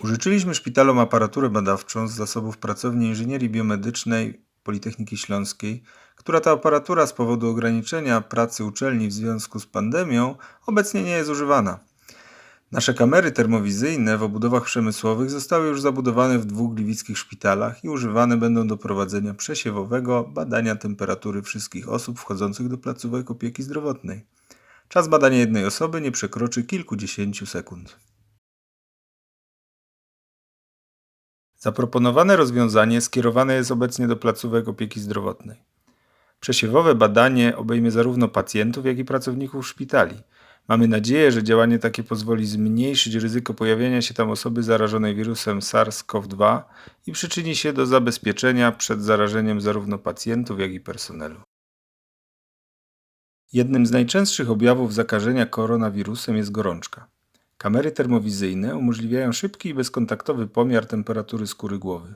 Użyczyliśmy szpitalom aparaturę badawczą z zasobów pracowni inżynierii biomedycznej Politechniki Śląskiej, która to aparatura z powodu ograniczenia pracy uczelni w związku z pandemią obecnie nie jest używana. Nasze kamery termowizyjne w obudowach przemysłowych zostały już zabudowane w dwóch gliwickich szpitalach i używane będą do prowadzenia przesiewowego badania temperatury wszystkich osób wchodzących do placówek opieki zdrowotnej. Czas badania jednej osoby nie przekroczy kilkudziesięciu sekund. Zaproponowane rozwiązanie skierowane jest obecnie do placówek opieki zdrowotnej. Przesiewowe badanie obejmie zarówno pacjentów, jak i pracowników szpitali. Mamy nadzieję, że działanie takie pozwoli zmniejszyć ryzyko pojawienia się tam osoby zarażonej wirusem SARS-CoV-2 i przyczyni się do zabezpieczenia przed zarażeniem zarówno pacjentów, jak i personelu. Jednym z najczęstszych objawów zakażenia koronawirusem jest gorączka. Kamery termowizyjne umożliwiają szybki i bezkontaktowy pomiar temperatury skóry głowy.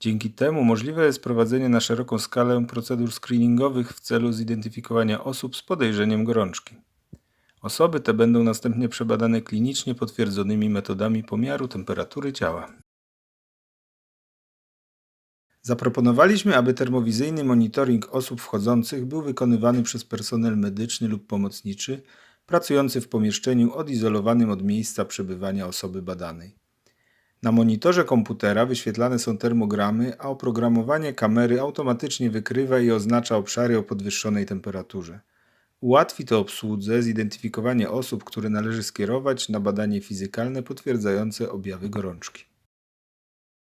Dzięki temu możliwe jest prowadzenie na szeroką skalę procedur screeningowych w celu zidentyfikowania osób z podejrzeniem gorączki. Osoby te będą następnie przebadane klinicznie potwierdzonymi metodami pomiaru temperatury ciała. Zaproponowaliśmy, aby termowizyjny monitoring osób wchodzących był wykonywany przez personel medyczny lub pomocniczy pracujący w pomieszczeniu odizolowanym od miejsca przebywania osoby badanej. Na monitorze komputera wyświetlane są termogramy, a oprogramowanie kamery automatycznie wykrywa i oznacza obszary o podwyższonej temperaturze. Ułatwi to obsłudze zidentyfikowanie osób, które należy skierować na badanie fizykalne potwierdzające objawy gorączki.